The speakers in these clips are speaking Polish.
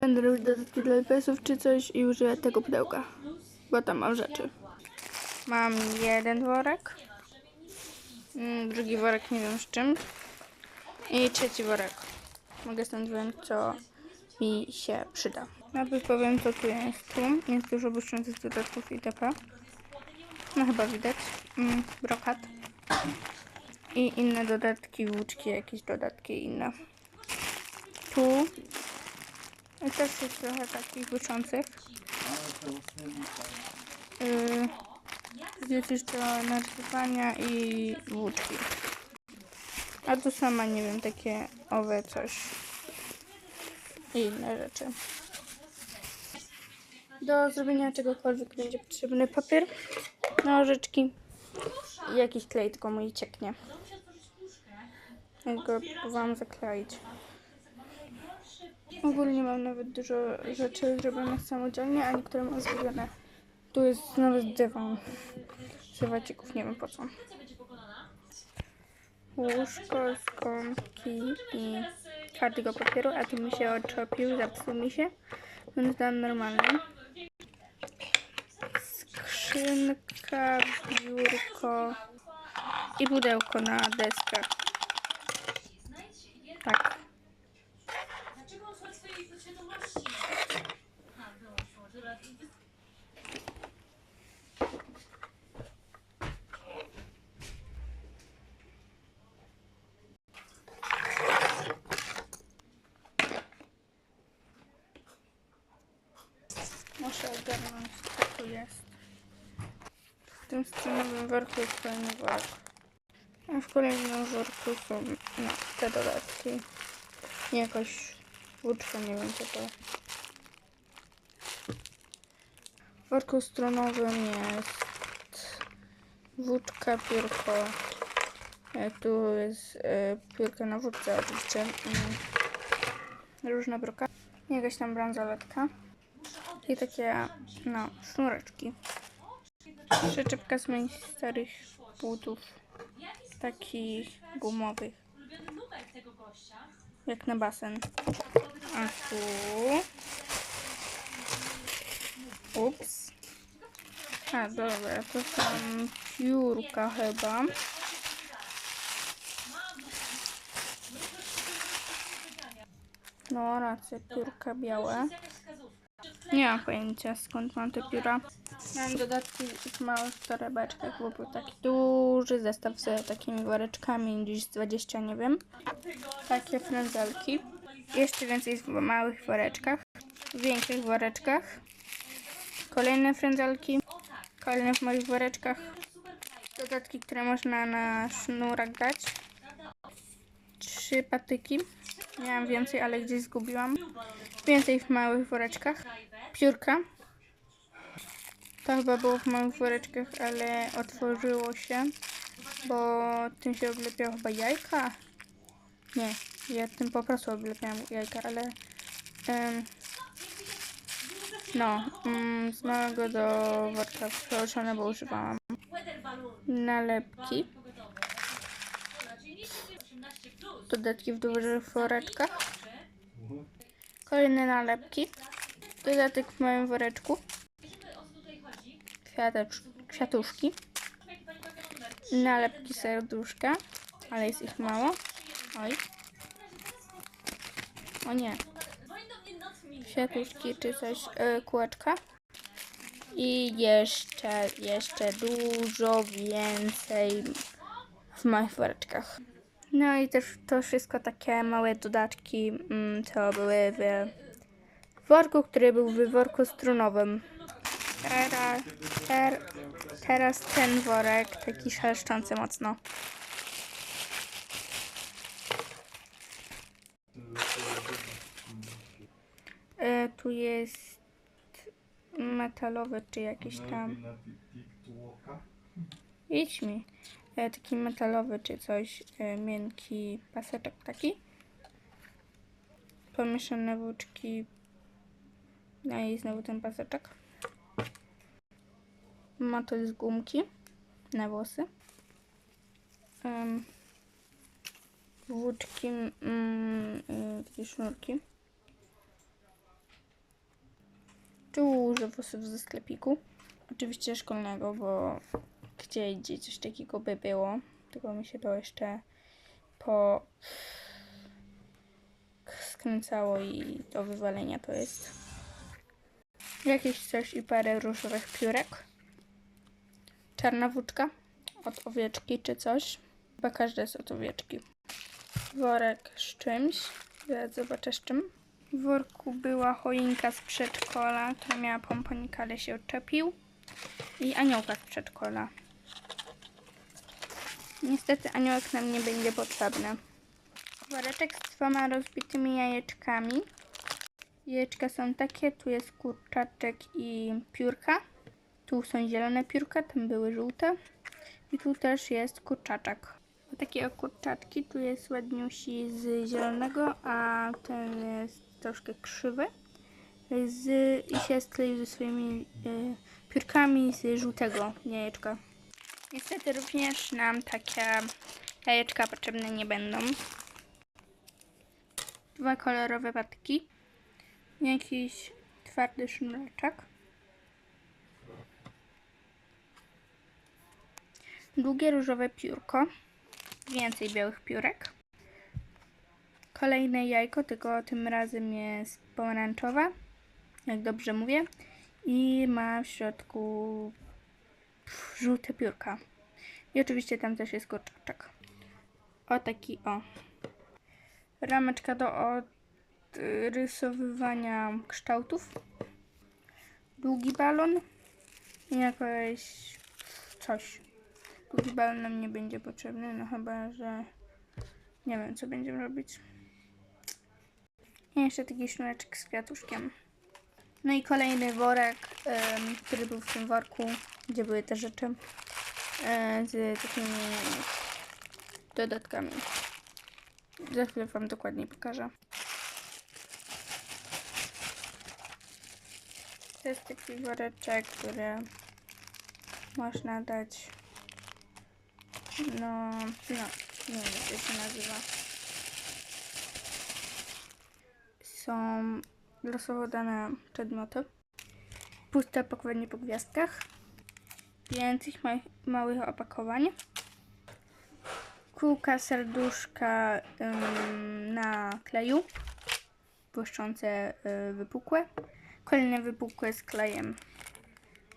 Będę robić dodatki dla LPS-ów czy coś i użyję tego pudełka, bo tam mam rzeczy. Mam jeden worek, mm, drugi worek nie wiem z czym i trzeci worek. Mogę stąd wziąć co mi się przyda. Najpierw powiem co tu jest. Tu jest dużo błyszczących dodatków itp. No chyba widać. Mm, brokat. I inne dodatki, włóczki, jakieś dodatki inne. Tu i też jest trochę takich błyszczących. Yy, jest jeszcze narysowania i włóczki. A tu sama nie wiem, takie owe coś i inne rzeczy. Do zrobienia czegokolwiek będzie potrzebny papier, nożyczki i jakiś klej, tylko mój cieknie. Ja go próbowałam zakleić. Ogólnie mam nawet dużo rzeczy zrobionych samodzielnie, a niektóre mam zrobione. Tu jest nawet dywan. Szywacików, nie wiem po co. Łóżko, skąpki i każdego papieru, a tu mi się odczopił, zepsuł mi się, więc dam normalny. Skrzynka, biurko i pudełko na deskę. Tak. Muszę ogarnąć, co tu jest. W tym stronowym worku jest kolejny worek. A w kolejnym worku są no, te dodatki. Jakaś włóczka, nie wiem co to. W worku stronowym jest włóczka, piórko. E, Tu jest e, piórka na wódce oczywiście. Mm. Różne broka. Jakaś tam bransoletka. I takie, no, sznureczki. Przyczepka z moich starych butów. Takich gumowych. Jak na basen. A tu... Ups. A, dobra, to są piórka chyba. No, racja, piórka białe. Nie mam pojęcia skąd mam te pióra. Mam dodatki w małych torebeczkach, bo był taki duży zestaw z takimi woreczkami, gdzieś z 20, nie wiem. Takie frędzelki. Jeszcze więcej w małych woreczkach, w większych woreczkach. Kolejne frędzelki, kolejne w moich woreczkach. Dodatki, które można na sznurek dać. Trzy patyki. Miałam więcej, ale gdzieś zgubiłam. Więcej w małych woreczkach. Piórka. To chyba było w małych woreczkach, ale otworzyło się, bo tym się oblepiało chyba jajka. Nie, ja tym po prostu oblepiałam jajka, ale em, no, mm, z małego do worka przełożone, bo używałam nalepki, Pogodowe. Na dzienniku 18 plus. dodatki w dużych woreczkach, kolejne nalepki, dodatek w małym woreczku, kwiatecz, kwiatuszki, nalepki serduszka, ale jest ich mało. Oj. O nie, kwiatuszki czy coś, y, kółeczka. I jeszcze, jeszcze dużo więcej w małych woreczkach. No i też to wszystko takie małe dodatki, mm, co były w worku, który był w worku strunowym. Teraz, ter, teraz ten worek, taki szeleszczący mocno. E, tu jest metalowy czy jakiś tam. Idź mi. E, taki metalowy czy coś. E, miękki paseczek taki. Pomieszane włóczki. No i znowu ten paseczek. Motyl z gumki na włosy. Em, włóczki, mm, y, sznurki. dużo włosów ze sklepiku. Oczywiście szkolnego, bo gdzie indziej coś takiego by było. Tylko mi się to jeszcze po skręcało i do wywalenia to jest. Jakieś coś i parę różowych piórek. Czarna włóczka od owieczki czy coś. Chyba każda jest od owieczki. Worek z czymś. Zaraz zobaczę z czym. W worku była choinka z przedszkola, która miała pomponika, ale się odczepił. I aniołka z przedszkola. Niestety aniołek nam nie będzie potrzebny. Woreczek z dwoma rozbitymi jajeczkami. Jajeczka są takie, tu jest kurczaczek i piórka. Tu są zielone piórka, tam były żółte. I tu też jest kurczaczek. Takie kurczaczki, tu jest ładniusi z zielonego, a ten jest troszkę krzywy. Z, I się skleił ze swoimi y, piórkami z żółtego jajeczka. Niestety również nam takie jajeczka potrzebne nie będą. Dwa kolorowe patki. Jakiś twardy sznureczek. Długie różowe piórko. Więcej białych piórek. Kolejne jajko, tylko tym razem jest pomarańczowe. Jak dobrze mówię. I ma w środku żółte piórka. I oczywiście tam też jest kurczaczek. O taki o. Rameczka do odrysowywania kształtów. Długi balon. I jakieś coś. Długi balon nam nie będzie potrzebny, no chyba, że nie wiem, co będziemy robić. I jeszcze taki sznureczek z kwiatuszkiem. No i kolejny worek, em, który był w tym worku, gdzie były te rzeczy z takimi dodatkami. Za chwilę Wam dokładniej pokażę. To jest taki woreczek, który można dać no, no, nie wiem jak się nazywa. Są losowo dane przedmioty. Puste opakowanie po gwiazdkach. Więcej ma małych opakowań. Kółka, serduszka ym, na kleju. Błyszczące, y, wypukłe. Kolejne wypukłe z klejem.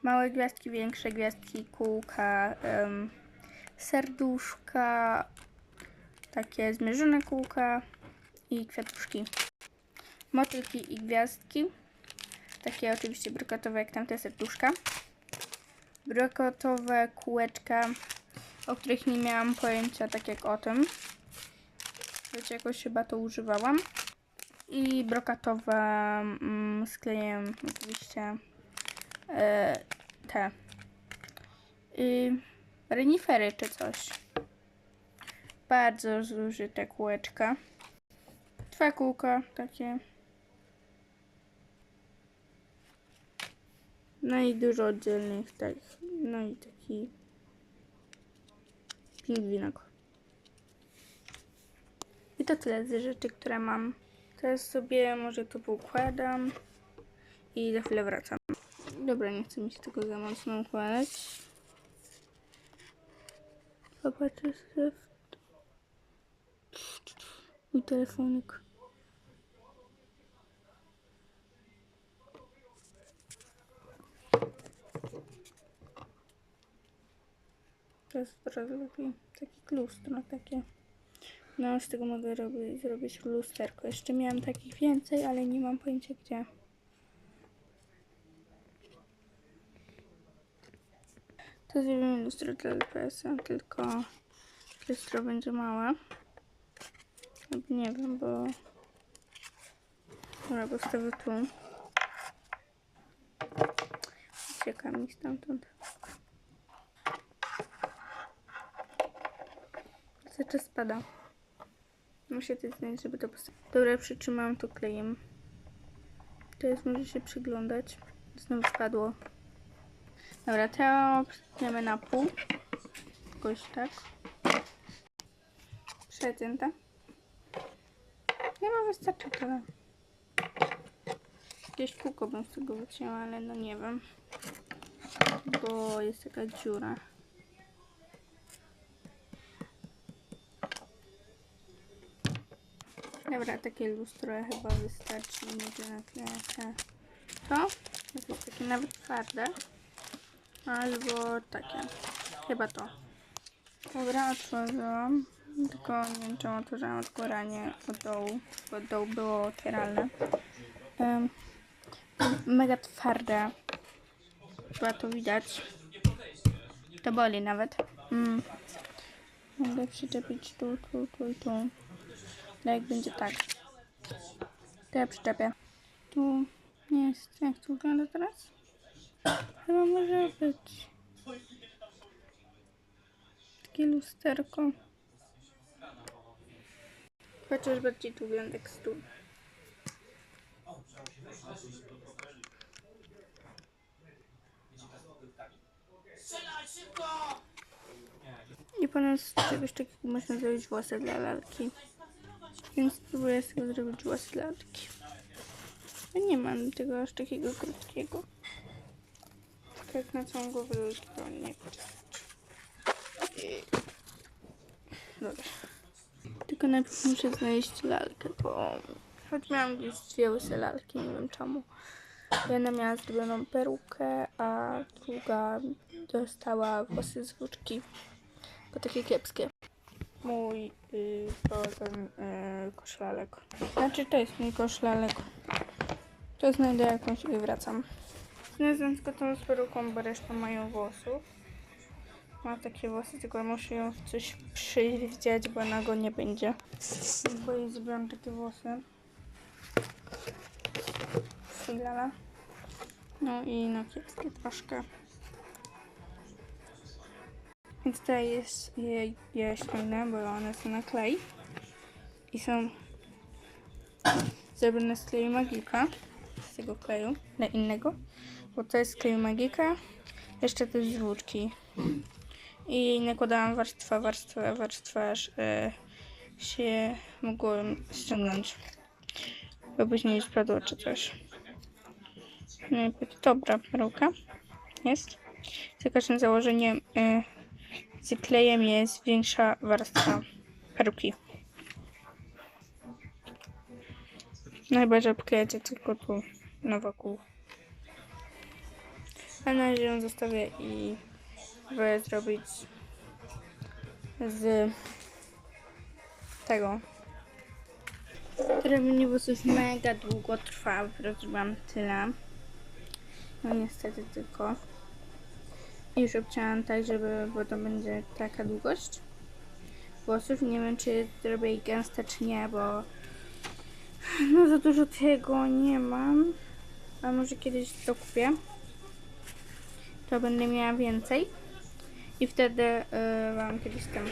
Małe gwiazdki, większe gwiazdki, kółka, ym, serduszka, takie zmierzone kółka i kwiatuszki. Motylki i gwiazdki. Takie oczywiście brokatowe jak tamte serduszka. Brokatowe kółeczka, o których nie miałam pojęcia tak jak o tym. Wiecie, jakoś chyba to używałam. I brokatowe mm, oczywiście e, te. I renifery czy coś. Bardzo zużyte kółeczka. Dwa kółka takie. No i dużo oddzielnych tak. No i taki pingwinek. I to tyle z rzeczy, które mam. Teraz sobie może to poukładam i za chwilę wracam. Dobra, nie chcę mi się tego za mocno układać. Zobaczę sobie. Mój telefonik. To jest teraz lepiej. Taki lustro takie. No, z tego mogę robić, zrobić lusterko. Jeszcze miałam takich więcej, ale nie mam pojęcia gdzie. To zrobimy lustro dla LPS-a, tylko lustro będzie małe. Nie wiem, bo... Dobra, postawię tu. Ucieka mi stamtąd. Cały czas spada. Muszę to znaleźć, żeby to postawić. Dobra, przytrzymałam to klejem. Teraz może się przyglądać. Znowu spadło. Dobra, to przytniemy na pół. Jakoś tak. Przecięte. Nie ma wystarczy tyle. Jakieś kółko bym z tego wycięła, ale no nie wiem. Bo jest taka dziura. Dobra, takie lustro chyba wystarczy. Nie nakleję To? Jest takie nawet twarde. Albo takie. Chyba to. Dobra, otworzyłam. Tylko nie wiem czemu otworzyłam od góra, od dołu. Bo od dołu było otwieralne. Em, mega twarde. Chyba to widać. To boli nawet. Mm. Mogę przyczepić tu, tu, tu i tu. Ale jak będzie tak. To ja przyczepię. Tu jest. Jak to wygląda teraz? Chyba może być. Takie lusterko. Chociaż bardziej tu wygląda jak stół. I potem z czegoś takiego można zrobić włosy dla lalki. Więc spróbuję sobie zrobić włosy dla lalki. Ja nie mam tego aż takiego krótkiego. Tak jak na całą głowę to nie. Dobra. Tylko najpierw muszę znaleźć lalkę, bo choć miałam gdzieś dwie łyse lalki, nie wiem czemu. Jedna miała zrobioną perukę, a druga dostała włosy z włóczki. Bo takie kiepskie. Mój y, ten y, koszlalek. Znaczy to jest mój koszlalek. To znajdę jakąś i wracam. Znalazłam tylko tą z peruką, bo reszta mają włosów. Ma takie włosy, tylko muszę ją w coś przywdziać, bo ona go nie będzie. Bo jej zrobiłam takie włosy. Filala. No i no kiepskie troszkę. Więc tutaj jest je, je ściągnę, bo one są na klej. I są zrobione z kleju magika. Z tego kleju, na innego. Bo to jest z kleju magika. Jeszcze to jest z włóczki. I nakładałam warstwa, warstwa, warstwa, aż e, się mogło ściągnąć. Bo później nie spadło czy coś. No i dobra, peruka jest. Za każdym założeniem e, z klejem jest większa warstwa peruki. No chyba, że obklejecie tylko tu na wokół. A na razie ją zostawię i próbuję zrobić z tego. Robienie włosów mega długo trwa, zrobiłam tyle. No niestety tylko. Już obcięłam tak, żeby, bo to będzie taka długość włosów. Nie wiem, czy zrobię ich gęste, czy nie, bo no za dużo tego nie mam. A może kiedyś to kupię. To będę miała więcej. I wtedy y, wam kiedyś tam.